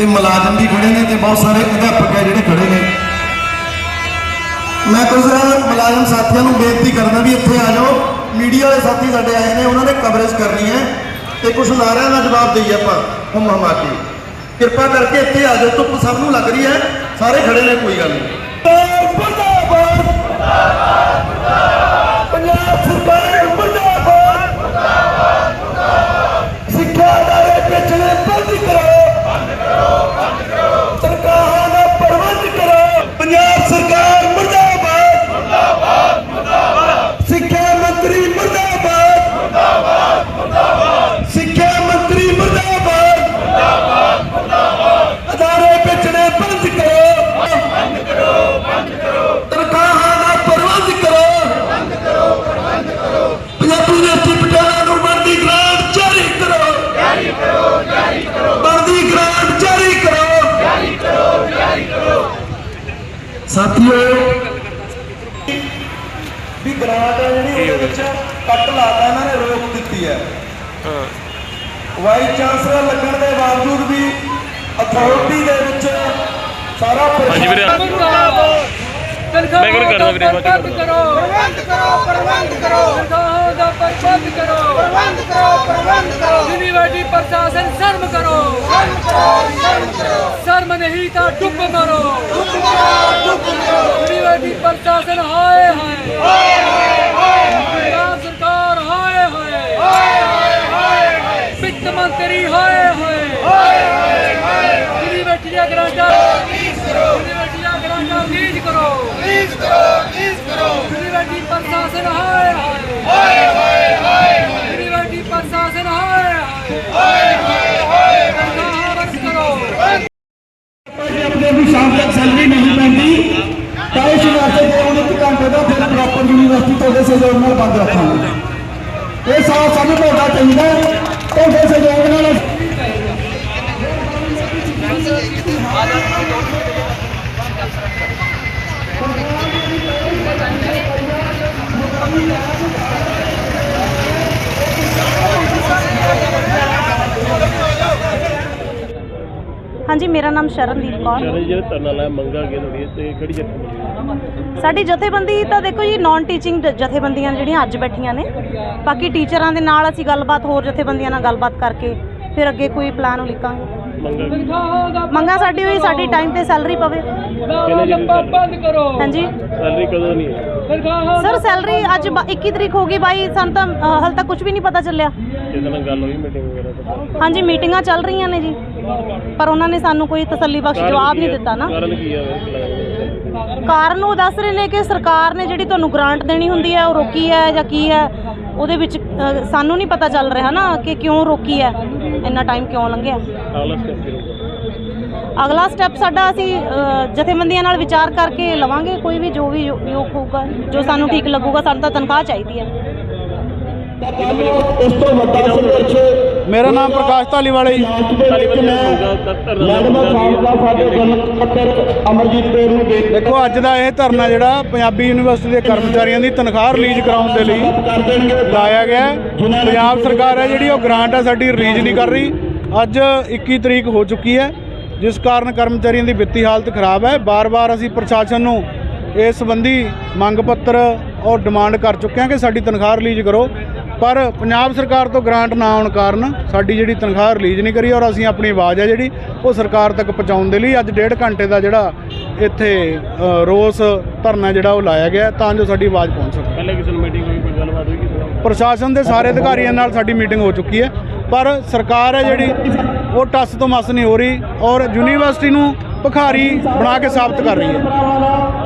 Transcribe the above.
ਤੇ ਮੁਲਾਜ਼ਮ ਵੀ ਖੜੇ ਨੇ ਤੇ ਬਹੁਤ ਸਾਰੇ ਅਧਿਆਪਕ ਹੈ ਜਿਹੜੇ ਖੜੇ ਨੇ। ਮੈਂ ਕੁਝ ਮੁਲਾਜ਼ਮ ਸਾਥੀਆਂ ਨੂੰ ਬੇਨਤੀ ਕਰਦਾ ਵੀ ਇੱਥੇ ਆ ਜਾਓ। ਮੀਡੀਆ ਵਾਲੇ ਸਾਥੀ ਸਾਡੇ ਆਏ ਨੇ, ਉਹਨਾਂ ਨੇ ਕਵਰੇਜ ਕਰਨੀ ਹੈ ਤੇ ਕੁਝ ਨਾਰਿਆਂ ਦਾ ਜਵਾਬ ਦਈਏ ਆਪਾਂ, ਹਮ ਹਮਾ ਕੇ। ਕਿਰਪਾ ਕਰਕੇ ਇੱਥੇ ਆ ਜਾਓ, ਧੁੱਪ ਸਭ ਨੂੰ ਲੱਗ ਰਹੀ ਹੈ, ਸਾਰੇ ਖੜੇ ਨੇ, ਕੋਈ ਗੱਲ ਨਹੀਂ। ਸਾਥੀਓ ਵੀ ਗ੍ਰਾਂਟ ਹੈ ਜਿਹੜੀ ਉਹਦੇ ਵਿੱਚ ਕੱਟ ਲਾਤਾ ਇਹਨਾਂ ਨੇ ਰੋਕ ਦਿੱਤੀ ਹੈ। ਵਾਈਸ ਚਾਂਸਲਰ ਲੱਗਣ ਦੇ ਬਾਵਜੂਦ ਵੀ ਅਥਾਰਟੀ ਦੇ ਵਿੱਚ ਸਾਰਾ ਹਾਂਜੀ ਵੀਰੇ। ਮੈਂ ਕਰਦਾ ਵੀਰੇ, ਪ੍ਰਬੰਧ ਕਰੋ ਪ੍ਰਬੰਧ ਕਰੋ। ਪ੍ਰਬੰਧ ਕਰੋ। ਤਨਖਾਹਾਂ ਦਾ ਪ੍ਰਬੰਧ ਕਰੋ। ਪ੍ਰਬੰਧ ਕਰੋ ਪ੍ਰਬੰਧ ਕਰੋ। ਯੂਨੀਵਰਸਿਟੀ ਪ੍ਰਸ਼ਾਸਨ ਸ਼ਰਮ ਕਰੋ। ਸ਼ਰਮ ਕਰੋ ਸ਼ਰਮ ਕਰੋ। ਸ਼ਰਮ ਨਹੀਂ ਤਾਂ ਡੁੱਬ ਮਰੋ। ਕਰੋ ਯੂਨੀਵਰਸਿਟੀ ਪ੍ਰਸ਼ਾਸਨ ਹਾਏ ਹਾਏ ਪੰਜਾਬ ਸਰਕਾਰ ਹਾਏ ਹਾਏ ਵਿੱਤ ਮੰਤਰੀ ਹਾਏ ਹਾਏ ਯੂਨੀਵਰਸਿਟੀ ਦੀਆਂ ਗ੍ਰਾਂਟਾਂ ਯੂਨੀਵਰਸਿਟੀ ਦੀਆਂ ਗ੍ਰਾਂਟਾਂ ਰਿਲੀਜ਼ ਕਰੋ ਪਲੀਜ਼ ਕਰੋ ਪਲੀਜ਼ ਕਰੋ ਯੂਨੀਵਰਸਿਟੀ ਪ੍ਰਸ਼ਾਸਨ ਹਾਏ ਹਾਏ ਯੂਨੀਵਰਸਿਟੀ ਪ੍ਰਸ਼ਾਸਨ ਹਾਏ ਹਾਏ ਤਨਖਾਹਾਂ ਬੰਦ ਕਰੋ ਜੇ ਆਪਣੇ ਵੀ ਸ਼ਾਮ ਤੱਕ ਸੈਲਰੀ ਨਹੀਂ ਪੈਂਦੀ ਤਾਂ ਇਸ ਵਾਸਤੇ ਜੇ ਉਹਨੇ ਇੱਕ ਘੰਟੇ ਦਾ ਫਿਰ ਪ੍ਰੋਪਰ ਯੂਨੀਵਰਸਿਟੀ ਤੁਹਾਡੇ ਸਹਿਯੋਗ ਨਾਲ ਬੰਦ ਰੱਖਾਂਗੇ ਇਹ ਸਾਥ ਸਾਨੂੰ ਤੁਹਾਡਾ ਚਾਹੀਦਾ ਹੈ। ਤੁਹਾਡੇ ਸਹਿਯੋਗ ਨਾਲ ਹਾਂਜੀ ਮੇਰਾ ਨਾਮ ਸ਼ਰਨਦੀਪ ਕੌਰ ਸਾਰੇ ਜਿਹੜੇ ਧਰਨਾ ਲਾਇਆ ਮੰਗਾ ਗਿਆ ਤੁਹਾਡੀ ਤੇ ਕਿਹੜੀ ਜੱਥਾ ਸਾਡੀ ਜਥੇਬੰਦੀ ਤਾਂ ਦੇਖੋ ਜੀ ਨਾਨ ਟੀਚਿੰਗ ਜਥੇਬੰਦੀਆਂ ਜਿਹੜੀਆਂ ਅੱਜ ਬੈਠੀਆਂ ਨੇ। ਬਾਕੀ ਟੀਚਰਾਂ ਦੇ ਨਾਲ ਅਸੀਂ ਗੱਲਬਾਤ ਹੋਰ ਜਥੇਬੰਦੀਆਂ ਨਾਲ ਗੱਲਬਾਤ ਕਰਕੇ ਫਿਰ ਅੱਗੇ ਕੋਈ ਪਲਾਨ ਉਲੀਕਾਂਗੇ ਮੰਗਾ ਸਾਡੀ ਹੋਈ ਸਾਡੀ ਟਾਈਮ ਤੇ ਸੈਲਰੀ ਪਵੇ। ਹਾਂਜੀ। ਸੈਲਰੀ ਕਦੋਂ ਨਹੀਂ ਸਰ ਸੈਲਰੀ ਅੱਜ ਬ- 21 ਤਰੀਕ ਹੋ ਗਈ ਬਾਈ ਸਾਨੂੰ ਤਾਂ ਹਾਲੇ ਤੱਕ ਕੁਝ ਵੀ ਨਹੀਂ ਪਤਾ ਚੱਲਿਆ। ਹਾਂਜੀ ਮੀਟਿੰਗਾਂ ਚੱਲ ਰਹੀਆਂ ਨੇ ਜੀ। ਪਰ ਉਹਨਾਂ ਨੇ ਸਾਨੂੰ ਕੋਈ ਤਸੱਲੀ ਬਖਸ਼ ਜਵਾਬ ਨਹੀਂ ਦਿੱਤਾ ਨਾ। ਕਾਰਨ ਉਹ ਦੱਸ ਰਹੇ ਨੇ ਕਿ ਸਰਕਾਰ ਨੇ ਜਿਹੜੀ ਤੁਹਾਨੂੰ ਗ੍ਰਾਂਟ ਦੇਣੀ ਹੁੰਦੀ ਹੈ ਉਹ ਰੋਕੀ ਹੈ ਜਾਂ ਕੀ ਹੈ? ਉਹਦੇ ਵਿੱਚ ਅ, ਸਾਨੂੰ ਨਹੀਂ ਪਤਾ ਚੱਲ ਰਿਹਾ ਨਾ ਕਿ ਕਿਉਂ ਰੋਕੀ ਹੈ? ਇੰਨਾ ਟਾਈਮ ਕਿਉਂ ਲੰਘਿਆ? ਅਗਲਾ ਸਟੈਪ ਕਰੂਗਾ ਅਗਲਾ ਸਟੈਪ ਸਾਡਾ ਅਸੀਂ ਅ, ਜਥੇਬੰਦੀਆਂ ਨਾਲ ਵਿਚਾਰ ਕਰਕੇ ਲਵਾਂਗੇ ਕੋਈ ਵੀ ਜੋ ਵੀ ਯੋ- ਯੋਗ ਹੋਊਗਾ ਜੋ ਸਾਨੂੰ ਠੀਕ ਲੱਗੂਗਾ ਸਾਨੂੰ ਤਾਂ ਤਨਖਾਹ ਚਾਹੀਦੀ ਹੈ। ਇਸ ਤੋਂ ਵੱਡਾ ਸੰਘਰਸ਼ ਮੇਰਾ ਨਾਮ ਪ੍ਰਕਾਸ਼ ਧਾਲੀਵਾਲਾ ਜੀ। ਦੇਖੋ ਅੱਜ ਦਾ ਇਹ ਧਰਨਾ ਜਿਹੜਾ ਪੰਜਾਬੀ ਯੂਨੀਵਰਸਿਟੀ ਦੇ ਕਰਮਚਾਰੀਆਂ ਦੀ ਤਨਖਾਹ ਰਿਲੀਜ਼ ਕਰਾਉਣ ਦੇ ਲਈ ਲਾਇਆ ਗਿਆ। ਪੰਜਾਬ ਸਰਕਾਰ ਹੈ ਜਿਹੜੀ ਉਹ ਗ੍ਰਾਂਟ ਹੈ ਸਾਡੀ ਰਿਲੀਜ਼ ਨਹੀਂ ਕਰ ਰਹੀ। ਅੱਜ 21 ਤਰੀਕ ਹੋ ਚੁੱਕੀ ਹੈ ਜਿਸ ਕਾਰਨ ਕਰਮਚਾਰੀਆਂ ਦੀ ਵਿੱਤੀ ਹਾਲਤ ਖਰਾਬ ਹੈ। ਬਾਰ-ਬਾਰ ਅਸੀਂ ਪ੍ਰਸ਼ਾਸਨ ਨੂੰ ਇਸ ਸੰਬੰਧੀ ਮੰਗ ਪੱਤਰ ਔਰ ਡਿਮਾਂਡ ਕਰ ਚੁੱਕੇ ਹਾਂ ਕਿ ਸਾਡੀ ਤਨਖਾਹ ਰਿਲੀਜ਼ ਕਰੋ। ਪਰ ਪੰਜਾਬ ਸਰਕਾਰ ਤੋਂ ਗ੍ਰਾਂਟ ਨਾ ਆਉਣ ਕਾਰਨ ਸਾਡੀ ਜਿਹੜੀ ਤਨਖਾਹ ਰਿਲੀਜ਼ ਨਹੀਂ ਕਰੀ ਔਰ ਅਸੀਂ ਆਪਣੀ ਆਵਾਜ਼ ਹੈ ਜਿਹੜੀ ਉਹ ਸਰਕਾਰ ਤੱਕ ਪਹੁੰਚਾਉਣ ਦੇ ਲਈ ਅੱਜ ਡੇਢ ਘੰਟੇ ਦਾ ਜਿਹੜਾ ਇੱਥੇ ਰੋਸ ਧਰਨਾ ਜਿਹੜਾ ਉਹ ਲਾਇਆ ਗਿਆ ਤਾਂ ਜੋ ਸਾਡੀ ਆਵਾਜ਼ ਪਹੁੰਚ ਸਕੇ। ਪਹਿਲੇ ਕਿਸੇ ਨੂੰ ਮੀਟਿੰਗ ਹੋਈ ਕੋਈ ਗੱਲਬਾਤ ਹੋਈ ਕਿਸੇ ਪ੍ਰਸ਼ਾਸਨ ਦੇ ਸਾਰੇ ਅਧਿਕਾਰੀਆਂ ਨਾਲ ਸਾਡੀ ਮੀਟਿੰਗ ਹੋ ਚੁੱਕੀ ਹੈ ਪਰ ਸਰਕਾਰ ਹੈ ਜਿਹੜੀ ਉਹ ਟੱਸ ਤੋਂ ਮਸ ਨਹੀਂ ਹੋ ਰਹੀ ਔਰ ਯੂਨੀਵਰਸਿਟੀ ਨੂੰ ਭਿਖਾਰੀ ਬਣਾ ਕੇ ਸਾਬਤ ਕਰ ਰਹੀ ਹੈ।